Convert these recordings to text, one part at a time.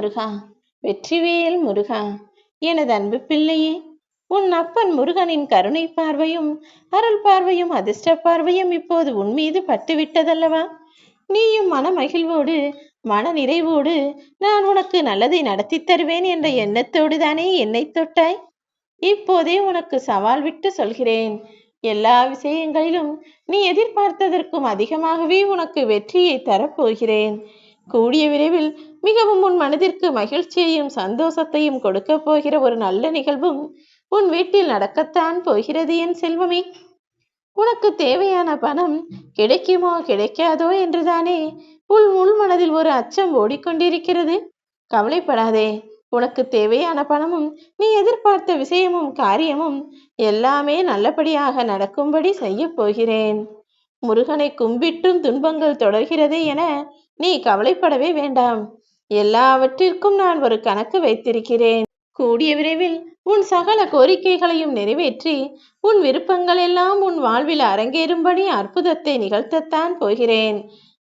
முருகா வெற்றிவேல் முருகா எனது அன்பு பிள்ளையே உன் அப்பன் முருகனின் கருணை பார்வையும் அருள் பார்வையும் அதிர்ஷ்ட பார்வையும் இப்போது உன் மீது பட்டுவிட்டதல்லவா? நீயும் மன மகிழ்வோடு மன நிறைவோடு நான் உனக்கு நல்லதை நடத்தி தருவேன் என்ற எண்ணத்தோடு தானே என்னை தொட்டாய்? இப்போதே உனக்கு சவால் விட்டு சொல்கிறேன். எல்லா விஷயங்களிலும் நீ எதிர்பார்த்ததற்கும் அதிகமாகவே உனக்கு வெற்றியை தரப்போகிறேன். கூடிய விரைவில் மிகவும் உன் மனதிற்கு மகிழ்ச்சியையும் சந்தோஷத்தையும் கொடுக்க போகிற ஒரு நல்ல நிகழ்வும் உன் வீட்டில் நடக்கத்தான் போகிறது என் செல்வமே. உனக்கு தேவையான பணம் கிடைக்குமோ கிடைக்காதோ என்றுதானே உள் உள் மனதில் ஒரு அச்சம் ஓடிக்கொண்டிருக்கிறது. கவலைப்படாதே உனக்கு தேவையான பணமும் நீ எதிர்பார்த்த விஷயமும் காரியமும் எல்லாமே நல்லபடியாக நடக்கும்படி செய்ய போகிறேன். முருகனை கும்பிட்டும் துன்பங்கள் தொடர்கிறது என நீ கவலைப்படவே வேண்டாம். எல்லாவற்றிற்கும் நான் ஒரு கணக்கு வைத்திருக்கிறேன். கூடிய விரைவில் உன் சகல கோரிக்கைகளையும் நிறைவேற்றி உன் விருப்பங்கள் எல்லாம் உன் வாழ்வில் அரங்கேறும்படி அற்புதத்தை நிகழ்த்தத்தான் போகிறேன்.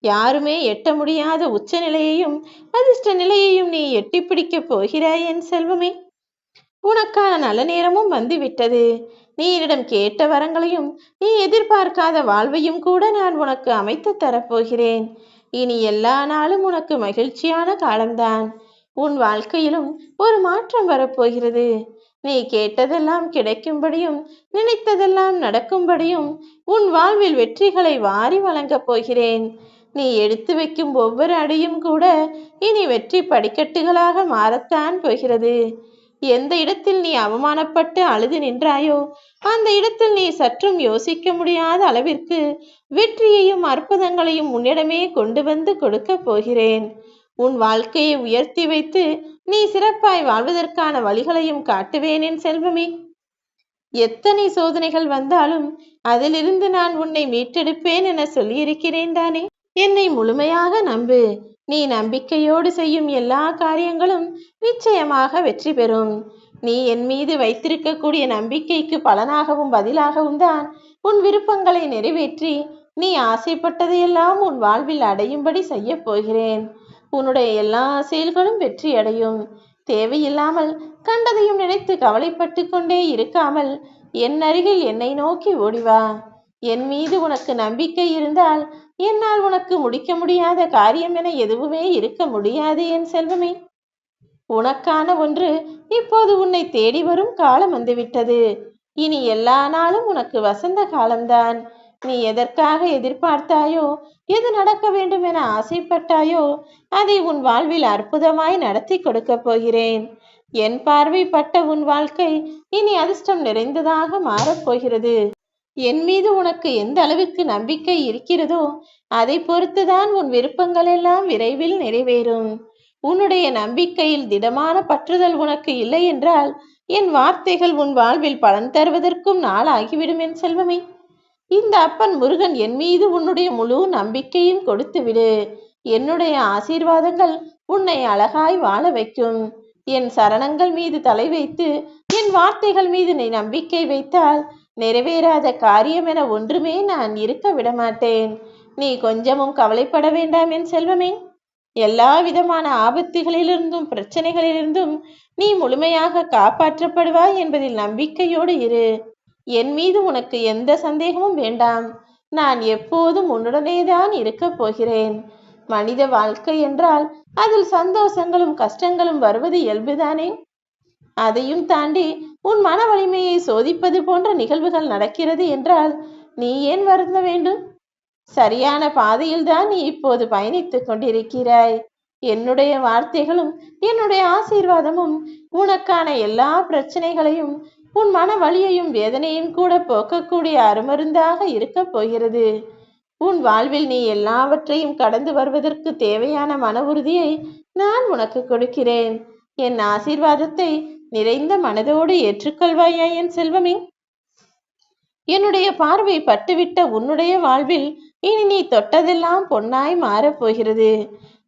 யாருமே எட்ட முடியாத உச்ச நிலையையும் அதிர்ஷ்ட நிலையையும் நீ எட்டி பிடிக்கப் போகிறாய் என் செல்வமே. உனக்கான நல்ல நேரமும் வந்துவிட்டது. நீ என்னிடம் கேட்ட வரங்களையும் நீ எதிர்பார்க்காத வாழ்வையும் கூட நான் உனக்கு அமைத்து தரப்போகிறேன் இனி எல்லா நாளும் உனக்கு மகிழ்ச்சியான காலம்தான். உன் வாழ்க்கையிலும் ஒரு மாற்றம் வரப்போகிறது. நீ கேட்டதெல்லாம் கிடைக்கும்படியும் நினைத்ததெல்லாம் நடக்கும்படியும் உன் வாழ்வில் வெற்றிகளை வாரி வழங்கப் போகிறேன். நீ எடுத்து வைக்கும் ஒவ்வொரு அடியும் கூட இனி வெற்றி படிக்கட்டுகளாக மாறத்தான் போகிறது. எந்த இடத்தில் நீ அவமானப்பட்டு அழுது நின்றாயோ அந்த இடத்தில் நீ சற்றும் யோசிக்க முடியாத அளவிற்கு வெற்றியையும் அற்புதங்களையும் உன்னிடமே கொண்டு வந்து கொடுக்க போகிறேன். உன் வாழ்க்கையை உயர்த்தி வைத்து நீ சிறப்பாய் வாழ்வதற்கான வழிகளையும் காட்டுவேன் என் செல்வமே. எத்தனை சோதனைகள் வந்தாலும் அதிலிருந்து நான் உன்னை மீட்டெடுப்பேன் என சொல்லியிருக்கிறேன் தானே. என்னை முழுமையாக நம்பு. நீ நம்பிக்கையோடு செய்யும் எல்லா காரியங்களும் நிச்சயமாக வெற்றி பெறும். நீ என் மீது வைத்திருக்கக்கூடிய நம்பிக்கைக்கு பலனாகவும் பதிலாகவும் தான் உன் விருப்பங்களை நிறைவேற்றி நீ ஆசைப்பட்டதையெல்லாம் உன் வாழ்வில் அடையும்படி செய்ய போகிறேன். உன்னுடைய எல்லா செயல்களும் வெற்றி அடையும். தேவையில்லாமல் கண்டதையும் நினைத்து கவலைப்பட்டு கொண்டே இருக்காமல் என் அருகில் என்னை நோக்கி ஓடிவா என் மீது உனக்கு நம்பிக்கை இருந்தால் என்னால் உனக்கு முடிக்க முடியாத காரியம் என எதுவுமே இருக்க முடியாது என் செல்வமே. உனக்கான ஒன்று இப்போது உன்னை தேடி வரும் காலம் வந்துவிட்டது. இனி எல்லா நாளும் உனக்கு வசந்த காலம்தான். நீ எதற்காக எதிர்பார்த்தாயோ எது நடக்க வேண்டும் என ஆசைப்பட்டாயோ அதை உன் வாழ்வில் அற்புதமாய் நடத்தி கொடுக்கப் போகிறேன். என் பார்வைப்பட்ட உன் வாழ்க்கை இனி அதிர்ஷ்டம் நிறைந்ததாக மாறப்போகிறது என் மீது உனக்கு எந்த அளவுக்கு நம்பிக்கை இருக்கிறதோ அதை பொறுத்துதான் உன் விருப்பங்கள் எல்லாம் விரைவில் நிறைவேறும். உன்னுடைய நம்பிக்கையில் திடமான பற்றுதல் உனக்கு இல்லை என்றால் என் வார்த்தைகள் உன் வாழ்வில் பலன் தருவதற்கும் நாள் ஆகிவிடும் என் செல்வமே. இந்த அப்பன் முருகன் என் மீது உன்னுடைய முழு நம்பிக்கையும் கொடுத்து விடு என்னுடைய ஆசீர்வாதங்கள் உன்னை அழகாய் வாழ வைக்கும். என் சரணங்கள் மீது தலை வைத்து என் வார்த்தைகள் மீது நீ நம்பிக்கை வைத்தால் நிறைவேறாத காரியம் என ஒன்றுமே நான் இருக்க விடமாட்டேன். நீ கொஞ்சமும் கவலைப்பட வேண்டாம் என் செல்வமே. எல்லா விதமான ஆபத்துகளிலிருந்தும் பிரச்சனைகளிலிருந்தும் நீ முழுமையாக காப்பாற்றப்படுவாய் என்பதில் நம்பிக்கையோடு இரு. என் மீது உனக்கு எந்த சந்தேகமும் வேண்டாம். நான் எப்போதும் உன்னுடனேதான் இருக்கப் போகிறேன். மனித வாழ்க்கை என்றால் அதில் சந்தோஷங்களும் கஷ்டங்களும் வருவது இயல்புதானே? அதையும் தாண்டி உன் மன வலிமையை சோதிப்பது போன்ற நிகழ்வுகள் நடக்கிறது என்றால் நீ ஏன் வருந்த வேண்டும்? சரியான பாதையில்தான் நீ இப்போது பயணித்துக் கொண்டிருக்கிறாய். என்னுடைய வார்த்தைகளும் என்னுடைய ஆசீர்வாதமும் உனக்கான எல்லா பிரச்சனைகளையும் உன் மன வலியையும் வேதனையும் கூட போக்கக்கூடிய அருமருந்தாக இருக்கப் போகிறது. உன் வாழ்வில் நீ எல்லாவற்றையும் கடந்து வருவதற்கு தேவையான மன உறுதியை நான் உனக்கு கொடுக்கிறேன். என் ஆசீர்வாதத்தை நிறைந்த மனதோடு ஏற்றுக்கொள்வாயா என் செல்வமே? என்னுடைய பார்வை பட்டுவிட்ட உன்னுடைய வாழ்வில் இனி நீ தொட்டதெல்லாம் பொன்னாய் மாறப்போகிறது.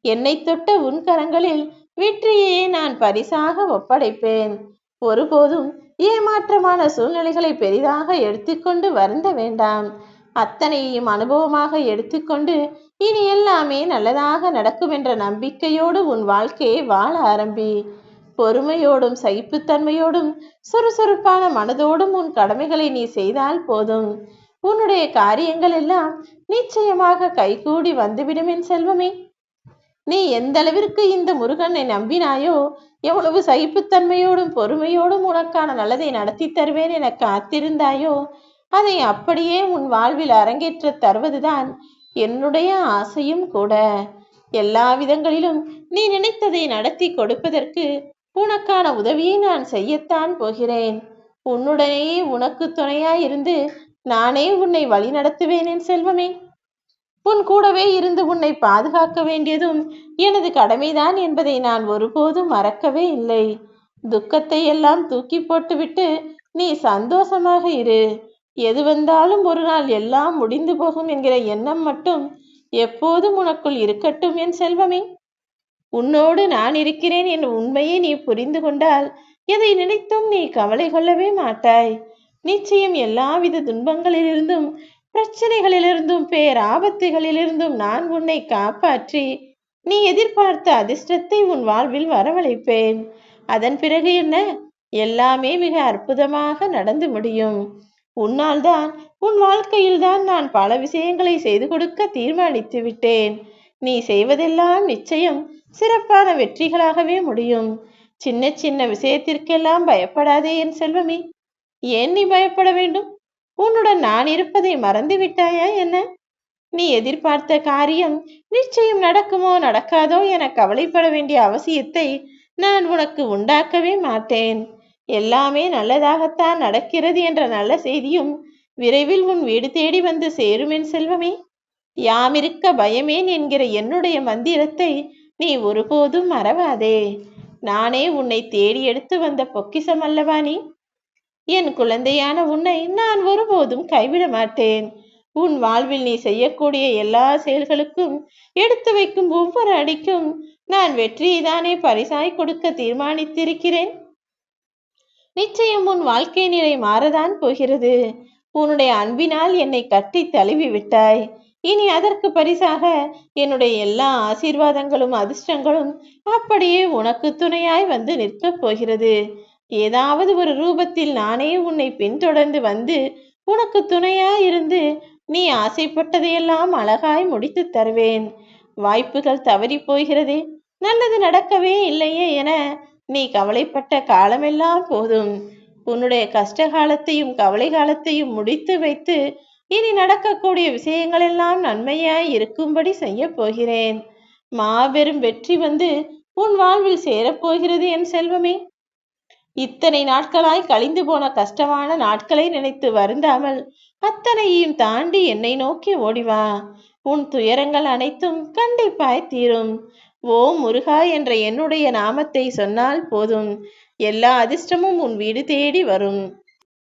என்னை தொட்ட உன் கரங்களில் வெற்றியையே நான் பரிசாக ஒப்படைப்பேன். ஒருபோதும் ஏமாற்றமான சூழ்நிலைகளை பெரிதாக எடுத்துக்கொண்டு வருந்த வேண்டாம். அத்தனையும் அனுபவமாக எடுத்துக்கொண்டு இனி எல்லாமே நல்லதாக நடக்கும் என்ற நம்பிக்கையோடு உன் வாழ்க்கையை வாழ ஆரம்பி. பொறுமையோடும் சகிப்புத்தன்மையோடும் சுறுசுறுப்பான மனதோடும் உன் கடமைகளை நீ செய்தால் போதும். உன்னுடைய காரியங்கள் எல்லாம் நிச்சயமாக கைகூடி வந்துவிடும் என் செல்வமே. நீ எந்த அளவிற்கு இந்த முருகனை நம்பினாயோ எவ்வளவு சகிப்புத்தன்மையோடும் பொறுமையோடும் உனக்கான நல்லதை நடத்தி தருவேன் என காத்திருந்தாயோ அதை அப்படியே உன் வாழ்வில் அரங்கேற்ற தருவதுதான் என்னுடைய ஆசையும் கூட. எல்லா விதங்களிலும் நீ நினைத்ததை நடத்தி கொடுப்பதற்கு உனக்கான உதவியை நான் செய்யத்தான் போகிறேன். உன்னுடனேயே உனக்கு துணையாயிருந்து நானே உன்னை வழி நடத்துவேன் என் செல்வமே. உன் கூடவே இருந்து உன்னை பாதுகாக்க வேண்டியதும் எனது கடமைதான் என்பதை நான் ஒருபோதும் மறக்கவே இல்லை. துக்கத்தை எல்லாம் தூக்கி போட்டுவிட்டு நீ சந்தோஷமாக இரு. எது வந்தாலும் ஒரு நாள் எல்லாம் முடிந்து போகும் என்கிற எண்ணம் மட்டும் எப்போதும் உனக்குள் இருக்கட்டும் என் செல்வமே. உன்னோடு நான் இருக்கிறேன் என்ற உண்மையை நீ புரிந்து கொண்டால் எதை நினைத்தும் நீ கவலை கொள்ளவே மாட்டாய். நிச்சயம் எல்லாவித துன்பங்களிலிருந்தும் பிரச்சனைகளிலிருந்தும் பேராபத்துகளிலிருந்தும் நான் உன்னை காப்பாற்றி நீ எதிர்பார்த்த அதிர்ஷ்டத்தை உன் வாழ்வில் வரவழைப்பேன். அதன் பிறகு என்ன? எல்லாமே மிக அற்புதமாக நடந்து முடியும். உன்னால் தான் உன் வாழ்க்கையில் தான் நான் பல விஷயங்களை செய்து கொடுக்க தீர்மானித்து விட்டேன் நீ செய்வதெல்லாம் நிச்சயம் சிறப்பான வெற்றிகளாகவே முடியும். சின்ன சின்ன விஷயத்திற்கெல்லாம் பயப்படாதே என் செல்வமே. ஏன் நீ பயப்பட வேண்டும்? உன்னுடன் நான் இருப்பதை மறந்து விட்டாயா என்ன? நீ எதிர்பார்த்த காரியம் நிச்சயம் நடக்குமோ நடக்காதோ என கவலைப்பட வேண்டிய அவசியத்தை நான் உனக்கு உண்டாக்கவே மாட்டேன். எல்லாமே நல்லதாகத்தான் நடக்கிறது என்ற நல்ல செய்தியும் விரைவில் உன் வீடு தேடி வந்து சேரும் என் செல்வமே. யாமிருக்க பயமேன் என்கிற என்னுடைய மந்திரத்தை நீ ஒருபோதும் மறவாதே. நானே உன்னை தேடி எடுத்து வந்த பொக்கிசம் அல்லவா நீ? என் குழந்தையான உன்னை நான் ஒருபோதும் கைவிட மாட்டேன். உன் வாழ்வில் நீ செய்யக்கூடிய எல்லா செயல்களுக்கும் எடுத்து வைக்கும் ஒவ்வொரு அடிக்கும் நான் வெற்றியை தானே பரிசாய் கொடுக்க தீர்மானித்திருக்கிறேன்? நிச்சயம் உன் வாழ்க்கை நிலை மாறதான் போகிறது. உன்னுடைய அன்பினால் என்னை கட்டி தழுவி விட்டாய் இனி அதற்கு பரிசாக என்னுடைய எல்லா ஆசீர்வாதங்களும் அதிர்ஷ்டங்களும் அப்படியே உனக்கு துணையாய் வந்து நிற்கப் போகிறது. ஏதாவது ஒரு ரூபத்தில் நானே உன்னை பின்தொடர்ந்து வந்து உனக்கு துணையாய் இருந்து நீ ஆசைப்பட்டதையெல்லாம் அழகாய் முடித்து தருவேன். வாய்ப்புகள் தவறி போகிறதே நல்லது நடக்கவே இல்லையே என நீ கவலைப்பட்ட காலமெல்லாம் போதும். உன்னுடைய கஷ்ட காலத்தையும் கவலை காலத்தையும் முடித்து வைத்து இனி நடக்கக்கூடிய விஷயங்கள் எல்லாம் நன்மையாய் இருக்கும்படி செய்ய போகிறேன். மாபெரும் வெற்றி வந்து உன் வாழ்வில் சேரப்போகிறது என் செல்வமே. இத்தனை நாட்களாய் கழிந்து போன கஷ்டமான நாட்களை நினைத்து வருந்தாமல் அத்தனையும் தாண்டி என்னை நோக்கி ஓடிவா உன் துயரங்கள் அனைத்தும் கண்டிப்பாய் தீரும். ஓ முருகா என்ற என்னுடைய நாமத்தை சொன்னால் போதும். எல்லா அதிர்ஷ்டமும் உன் வீடு தேடி வரும்.